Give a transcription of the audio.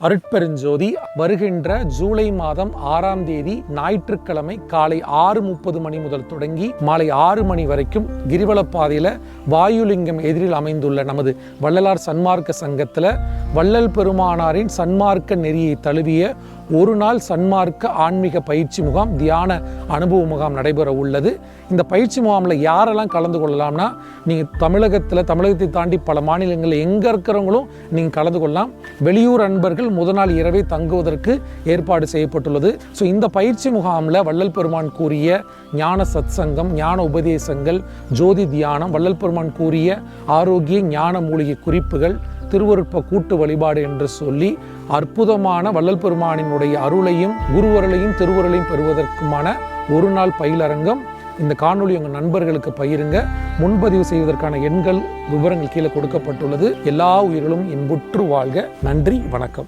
அருட்பெருஞ்சோதி வருகின்ற ஜூலை மாதம் ஆறாம் தேதி ஞாயிற்றுக்கிழமை காலை ஆறு முப்பது மணி முதல் தொடங்கி மாலை ஆறு மணி வரைக்கும் கிரிவலப்பாதையில் வாயுலிங்கம் எதிரில் அமைந்துள்ள நமது வள்ளலார் சன்மார்க்க சங்கத்தில் வள்ளல் பெருமானாரின் சன்மார்க்க நெறியை தழுவிய ஒரு நாள் சன்மார்க்க ஆன்மீக பயிற்சி முகாம் தியான அனுபவ முகாம் நடைபெற உள்ளது. இந்த பயிற்சி முகாமில் யாரெல்லாம் கலந்து கொள்ளலாம்னா நீங்கள் தமிழகத்தில் தமிழகத்தை தாண்டி பல மாநிலங்களில் எங்கே இருக்கிறவங்களும் நீங்கள் கலந்து கொள்ளலாம். வெளியூர் அன்பர்கள் முதல் நாள் இரவே தங்குவதற்கு ஏற்பாடு செய்யப்பட்டுள்ளது. ஸோ இந்த பயிற்சி முகாமில் வள்ளல் பெருமான் கூறிய ஞான சத்சங்கம் ஞான உபதேசங்கள் ஜோதி தியானம் வள்ளல் பெருமான் கூறிய ஆரோக்கிய ஞான மூலிகை குறிப்புகள் திருவருட்ப கூட்டு வழிபாடு என்று சொல்லி அற்புதமான வள்ளல் பெருமானினுடைய அருளையும் குருவருளையும் திருவருளையும் பெறுவதற்குமான ஒரு நாள் பயிலரங்கம் இந்த காணொளி உங்கள் நண்பர்களுக்கு பகிருங்க. முன்பதிவு செய்வதற்கான எண்கள் விவரங்கள் கீழே கொடுக்கப்பட்டுள்ளது. எல்லா உயிர்களும் இன்புற்று வாழ்க. நன்றி வணக்கம்.